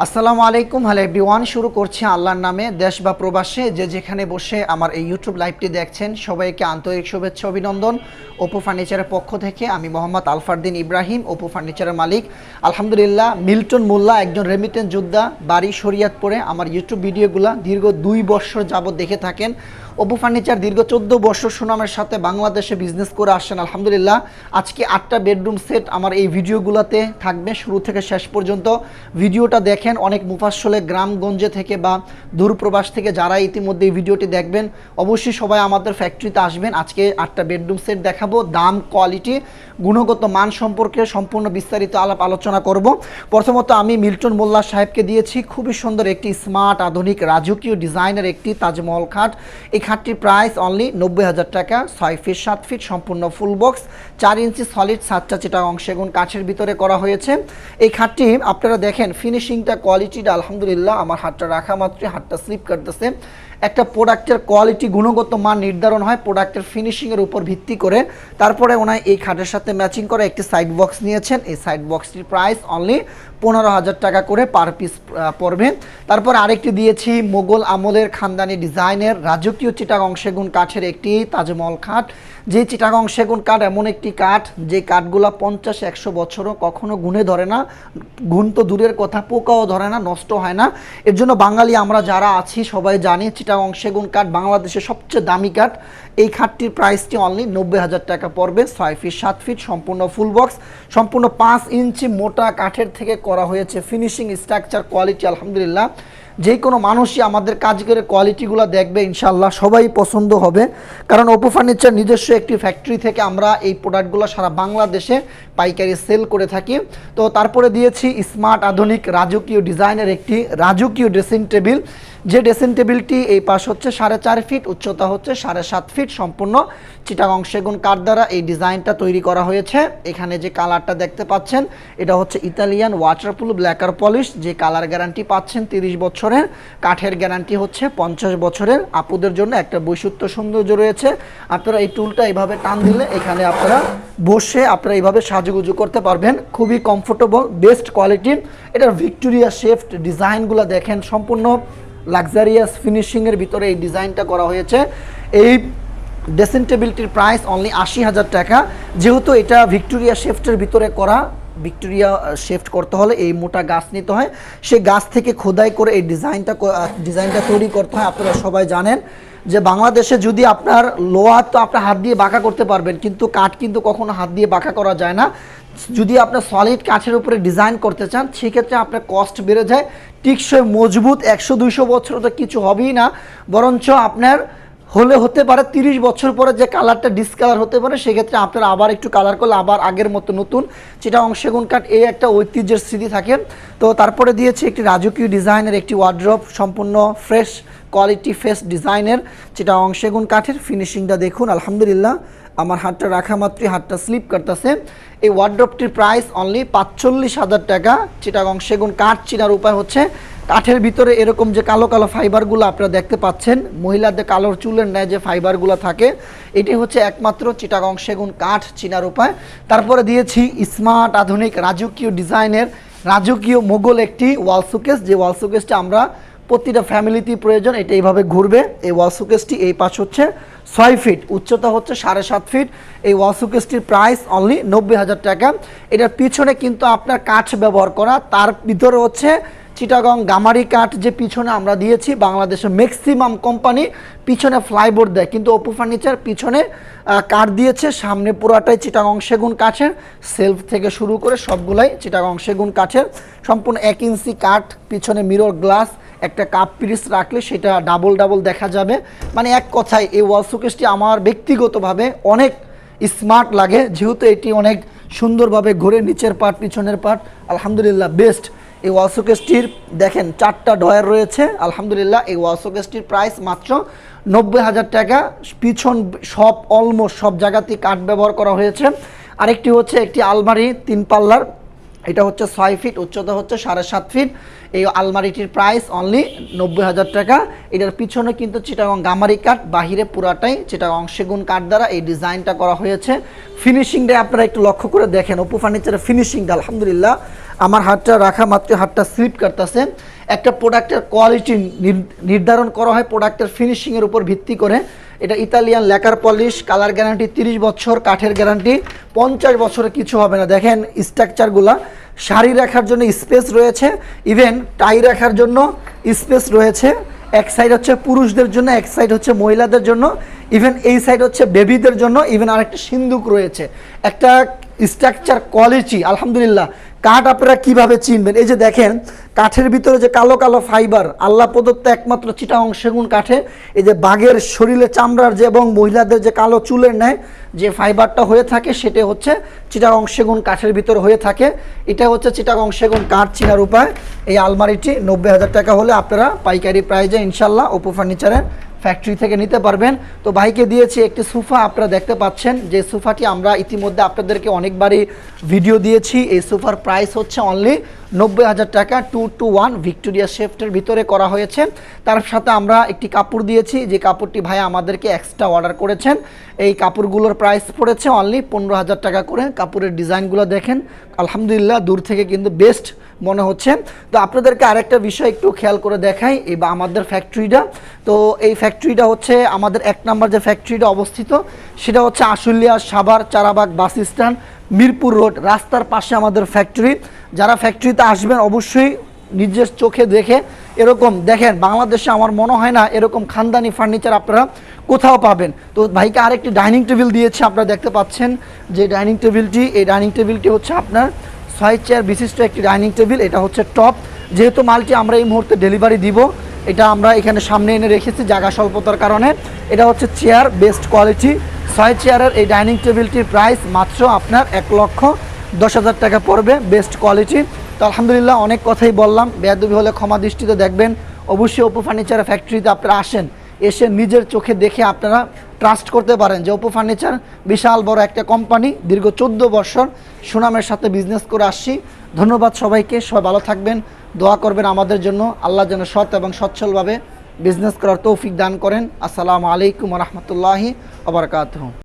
আসসালামু আলাইকুম। Hello everyone শুরু করছে আল্লাহর নামে। দেশ বা প্রবাসে যে যেখানে বসে আমার এই ইউটিউব লাইভটি দেখছেন, সবাইকে আন্তরিক শুভেচ্ছা, অভিনন্দন। ওপো ফার্নিচারের পক্ষ থেকে আমি মোহাম্মদ আলফারদিন ইব্রাহিম ওপো ফার্নিচারের মালিক। আলহামদুলিল্লাহ, মিল্টন মোল্লা একজন রেমিটেন্স যোদ্ধা, বাড়ি শরিয়াতপুরে। আমার ইউটিউব ভিডিওগুলো দীর্ঘ দুই বছর যাবত দেখে থাকেন। ওপো ফার্নিচার দীর্ঘ চোদ্দ বছর সুনামের সাথে বাংলাদেশে বিজনেস করে আসছেন, আলহামদুলিল্লাহ। আজকে আটটা বেডরুম সেট আমার এই ভিডিওগুলোতে থাকবে, শুরু থেকে শেষ পর্যন্ত। ভিডিওটা দেখেন অনেক মুফাসলে গ্রামগঞ্জে থেকে বা দূরপ্রবাস থেকে যারা ইতিমধ্যে এই ভিডিওটি দেখবেন, অবশ্যই সবাই আমাদের ফ্যাক্টরিতে আসবেন। আজকে আটটা বেডরুম সেট দেখাবো, দাম কোয়ালিটি গুণগত মান সম্পর্কে সম্পূর্ণ বিস্তারিত আলাপ আলোচনা করব। প্রথমত আমি মিল্টন মোল্লা সাহেবকে দিয়েছি, খুবই সুন্দর একটি স্মার্ট আধুনিক, রাজকীয় ডিজাইনের একটি তাজমহল খাট। এই খাটটির প্রাইস অনলি নব্বই হাজার টাকা, ছয় ফিট সাত ফিট সম্পূর্ণ ফুল বক্স চার ইঞ্চি সলিড সাতটা চিটা অংশেগুন কাঠের ভিতরে করা হয়েছে। এই খাটটি আপনারা দেখেন ফিনিশিংটা কোয়ালিটিটা আলহামদুলিল্লাহ আমার হাতটা রাখা মাত্রই হাতটা স্লিপ করতেছে। একটা প্রোডাক্টের কোয়ালিটি, গুণগত মান নির্ধারণ হয় প্রোডাক্টের ফিনিশিংয়ের উপর ভিত্তি করে। তারপরে ওনায় এই খাটের সাথে ম্যাচিং করে একটি সাইড বক্স নিয়েছেন। এই সাইড বক্সটির প্রাইস অনলি পনেরো হাজার টাকা করে পার পিস পড়বে। তারপর আরেকটি দিয়েছি, মোগল আমলের খানদানি ডিজাইনের রাজকীয় চিটাগং সেগুন কাঠের একটি তাজমহল খাট। যে চিটাগং সেগুন কাঠ এমন একটি কাঠ, যে কাঠগুলো পঞ্চাশ, একশো বছরও কখনো গুণে ধরে না। গুণ তো দূরের কথা, পোকাও ধরে না, নষ্ট হয় না। এর জন্য বাঙালি আমরা যারা আছি সবাই জানি চিটাগং সেগুন কাঠ বাংলাদেশের সবচেয়ে দামি কাঠ। এই খাটটির প্রাইসটি অনলি নব্বই হাজার টাকা পড়বে, ছয় ফিট সাত ফিট সম্পূর্ণ ফুল বক্স সম্পূর্ণ পাঁচ ইঞ্চি মোটা কাঠের থেকে করা হয়েছে। ফিনিশিং স্ট্রাকচার কোয়ালিটি আলহামদুলিল্লাহ। যে কোনো মানুষই আমাদের কাজ করে কোয়ালিটিগুলো দেখবে ইনশাল্লাহ সবাই পছন্দ হবে। কারণ ওপো ফার্নিচার নিজস্ব একটি ফ্যাক্টরি থেকে আমরা এই প্রোডাক্টগুলো সারা বাংলাদেশে পাইকারি সেল করে থাকি। তো তারপরে দিয়েছি স্মার্ট আধুনিক, রাজকীয় ডিজাইনের একটি রাজকীয় ড্রেসিং টেবিল যে ড্রেসিং টেবিলটি এই পাশ হচ্ছে সাড়ে চার ফিট উচ্চতা হচ্ছে সাড়ে সাত ফিট সম্পূর্ণ। চিটাগং সেগুন কাঠ দ্বারা এই ডিজাইনটা তৈরি করা হয়েছে। এখানে যে কালারটা দেখতে পাচ্ছেন, এটা হচ্ছে ইতালিয়ান ওয়াটারপ্রুফ ব্ল্যাকার পলিশ যে কালার গ্যারান্টি পাচ্ছেন তিরিশ বছরের। কাঠের গ্যারান্টি হচ্ছে পঞ্চাশ বছরের। আপুদের জন্য একটা বৈশিষ্ট্য সৌন্দর্য রয়েছে। আপনারা এই টুলটা এইভাবে টান দিলে এখানে আপনারা বসে আপনারা এইভাবে সাজুগুজু করতে পারবেন। খুবই কমফোর্টেবল বেস্ট কোয়ালিটির এটার ভিক্টোরিয়া শেফট ডিজাইনগুলো দেখেন, সম্পূর্ণ লাক্সারিয়াস ফিনিশিংয়ের ভিতরে এই ডিজাইনটা করা হয়েছে। এই ড্রেসিং টেবিলটির প্রাইস অনলি আশি হাজার টাকা। যেহেতু এটা ভিক্টোরিয়া শেফটের ভিতরে করা ভিক্টোরিয়া শেফট করতে হলে এই মোটা গাছ নিতে হয়। সে গাছ থেকে খোদাই করে এই ডিজাইনটা ডিজাইনটা তৈরি করতে হয়, আপনারা সবাই জানেন। যে বাংলাদেশে যদি আপনার লোহার তো আপনার হাত দিয়ে বাঁকা করতে পারবেন, কিন্তু কাঠ কিন্তু কখনো হাত দিয়ে বাঁকা করা যায় না। যদি আপনার সলিড কাঠের উপরে ডিজাইন করতে চান, সেক্ষেত্রে আপনার কস্ট বেড়ে যায়। টিকসই মজবুত একশো দুইশো বছর তো কিছু হবেই না। বরঞ্চ আপনার হলে হতে পারে তিরিশ বছর পরে যে কালারটা ডিসকালার হতে পারে, সেক্ষেত্রে আপনারা আবার একটু কালার করলে আবার আগের মতো নতুন। যেটা সেগুন কাঠ এই একটা ঐতিহ্যের স্মৃতি থাকে। তো তারপরে দিয়েছি একটি রাজকীয় ডিজাইনের একটি ওয়ার্ড্রপ সম্পূর্ণ ফ্রেশ কোয়ালিটি ফ্রেশ ডিজাইনের যেটা সেগুন কাঠের ফিনিশিংটা দেখুন, আলহামদুলিল্লাহ। আমার হাতটা রাখা মাত্রই, হাতটা স্লিপ করতেছে। এই ওয়ার্ড্রপটির প্রাইস অনলি পাঁচচল্লিশ হাজার টাকা। চিটাগং সেগুন কাঠ চিনার উপায় হচ্ছে কাঠের ভিতরে এরকম যে কালো কালো ফাইবারগুলো আপনারা দেখতে পাচ্ছেন, মহিলাদের কালোর চুলের ন্যায় যে ফাইবারগুলো থাকে, এটি হচ্ছে একমাত্র চিটাগং সেগুন কাঠ চিনার উপায়। তারপরে দিয়েছি স্মার্ট আধুনিক রাজকীয় ডিজাইনের রাজকীয় মোগল একটি ওয়াল সুকেস যে ওয়াল সুকেসটা আমরা প্রতিটা ফ্যামিলিতেই প্রয়োজন, এটা এইভাবে ঘুরবে। এই ওয়াল সুকেসটি এই পাশ হচ্ছে ছয় ফিট উচ্চতা হচ্ছে সাড়ে সাত ফিট এই ওয়াল সুকেসটির প্রাইস অনলি নব্বই হাজার টাকা। এটার পিছনে কিন্তু আপনার কাঠ ব্যবহার করা, তার ভিতরে হচ্ছে চিটাগং গামারি কাঠ যে পিছনে আমরা দিয়েছি, বাংলাদেশের ম্যাক্সিমাম কোম্পানি পিছনে ফ্লাইবোর্ড দেয়। কিন্তু ওপো ফার্নিচার পিছনে কাঠ দিয়েছে। সামনে পুরাটাই চিটাগং সেগুন কাঠের। সেলফ থেকে শুরু করে সবগুলাই চিটাগং সেগুন কাঠের। সম্পূর্ণ এক ইঞ্চি কাঠ, পিছনে মিরর গ্লাস একটা কাপ পিরিস রাখলে সেটা ডাবল ডাবল দেখা যাবে। মানে এক কথায়, এই ওয়াল শোকেসটি আমার ব্যক্তিগতভাবে অনেক স্মার্ট লাগে। যেহেতু এটি অনেক সুন্দরভাবে ঘুরে নিচের পাট পিছনের পাট আলহামদুলিল্লাহ বেস্ট এই ওয়ালসোকেসটির দেখেন, চারটা ডয়ার রয়েছে। আলহামদুলিল্লাহ, এই ওয়ালসোকেসটির প্রাইস মাত্র নব্বই হাজার টাকা। পিছন সব অলমোস্ট সব জায়গাতেই কাঠ ব্যবহার করা হয়েছে। আরেকটি হচ্ছে একটি আলমারি তিন পাল্লার। এটা হচ্ছে ছয় ফিট, উচ্চতা হচ্ছে সাড়ে সাত ফিট। এই আলমারিটির প্রাইস অনলি নব্বই হাজার টাকা। এটার পিছনে কিন্তু চিটাগং গামারি কাঠ, বাহিরে পুরাটাই চিটাগং সেগুন কাঠ দ্বারা এই ডিজাইনটা করা হয়েছে। ফিনিশিংটা আপনারা একটু লক্ষ্য করে দেখেন ওপো ফার্নিচারের ফিনিশিংটা, আলহামদুলিল্লাহ। আমার হাতটা রাখা মাত্র হাতটা স্লিপ কাটতেছে। একটা প্রোডাক্টের কোয়ালিটি নির্ধারণ করা হয় প্রোডাক্টের ফিনিশিংয়ের উপর ভিত্তি করে। এটা Italian lacquer polish colour guarantee তিরিশ বছর কাঠের গ্যারান্টি পঞ্চাশ বছরে কিছু হবে না। দেখেন স্ট্রাকচারগুলা শাড়ি রাখার জন্য স্পেস রয়েছে ইভেন টাই রাখার জন্য স্পেস রয়েছে। এক সাইড হচ্ছে পুরুষদের জন্য, এক সাইড হচ্ছে মহিলাদের জন্য ইভেন এই সাইড হচ্ছে বেবিদের জন্য ইভেন আরেকটা সিন্দুক রয়েছে। একটা স্ট্রাকচার কোয়ালিটি আলহামদুলিল্লাহ কাঠ আপনারা কীভাবে চিনবেন? এই যে দেখেন কাঠের ভিতরে যে কালো কালো ফাইবার, আল্লাহ প্রদত্ত একমাত্র চিটাং সেগুন কাঠে, এই যে বাঘের শরীরে চামড়ার যে এবং মহিলাদের যে কালো চুলের নেয় যে ফাইবারটা হয়ে থাকে, সেটা হচ্ছে চিটাগং সেগুন কাঠের ভিতর হয়ে থাকে। এটা হচ্ছে চিটাগং সেগুন কাঠ চিনার উপায়। এই আলমারিটি নব্বই হাজার টাকা হলে আপনারা পাইকারি প্রাইজে ইনশাল্লাহ ওপো ফার্নিচারের ফ্যাক্টরি থেকে নিতে পারবেন। তো ভাইকে দিয়েছি একটি সোফা, আপনারা দেখতে পাচ্ছেন যে সোফাটি আমরা ইতিমধ্যে আপনাদেরকে অনেকবারই ভিডিও দিয়েছি। এই সোফার প্রাইস হচ্ছে অনলি নব্বই হাজার টাকা টু টু ওয়ান ভিক্টোরিয়া শেফটের ভিতরে করা হয়েছে। তার সাথে আমরা একটি কাপড় দিয়েছি। যে কাপড়টি ভাই আমাদেরকে এক্সট্রা অর্ডার করেছেন, এই কাপড়গুলোর প্রাইস পড়েছে অনলি পনেরো হাজার টাকা করে। কাপড়ের ডিজাইনগুলো দেখেন, আলহামদুলিল্লাহ দূর থেকে কিন্তু বেস্ট মনে হচ্ছে। তো আপনাদেরকে আরেকটা বিষয় একটু খেয়াল করে দেখাই বা আমাদের ফ্যাক্টরিটা তো এই ফ্যাক্টরিটা হচ্ছে আমাদের এক নম্বর যে ফ্যাক্টরিটা অবস্থিত, সেটা হচ্ছে Ashulia Savar Charabag bus stand. Mirpur road, রাস্তার পাশে আমাদের ফ্যাক্টরি যারা ফ্যাক্টরিতে আসবেন, অবশ্যই নিজের চোখে দেখে এরকম, দেখেন, বাংলাদেশে আমার মনে হয় না এরকম খানদানি ফার্নিচার আপনারা কোথাও পাবেন। তো ভাইকে আরেকটি ডাইনিং টেবিল দিয়েছে, আপনারা দেখতে পাচ্ছেন যে ডাইনিং টেবিলটি এই ডাইনিং টেবিলটি হচ্ছে আপনার ছয় চেয়ার বিশিষ্ট একটি ডাইনিং টেবিল এটা হচ্ছে টপ যেহেতু মালটি আমরা এই মুহূর্তে ডেলিভারি দিব, এটা আমরা এখানে সামনে এনে রেখেছি জায়গা স্বল্পতার কারণে। এটা হচ্ছে চেয়ার বেস্ট কোয়ালিটি ছয় চেয়ারের এই ডাইনিং টেবিলটির প্রাইস মাত্র আপনার এক লক্ষ দশ হাজার টাকা পড়বে, বেস্ট কোয়ালিটি। তো আলহামদুলিল্লাহ অনেক কথাই বললাম, বেয়াদবি হলে ক্ষমা দৃষ্টিতে দেখবেন। অবশ্যই ওপো ফার্নিচার ফ্যাক্টরিতে আপনারা আসেন, এসে নিজের চোখে দেখে আপনারা ট্রাস্ট করতে পারেন যে ওপো ফার্নিচার বিশাল বড় একটা কোম্পানি দীর্ঘ চোদ্দ বছর সুনামের সাথে বিজনেস করে আসছি। ধন্যবাদ সবাইকে, সবাই ভালো থাকবেন, দোয়া করবেন আমাদের জন্য। আল্লাহ যেন সৎ এবং সচ্ছলভাবে বিজনেস করার তৌফিক দান করেন। আসসালামু আলাইকুম রহমতুল্লাহি আবরকাত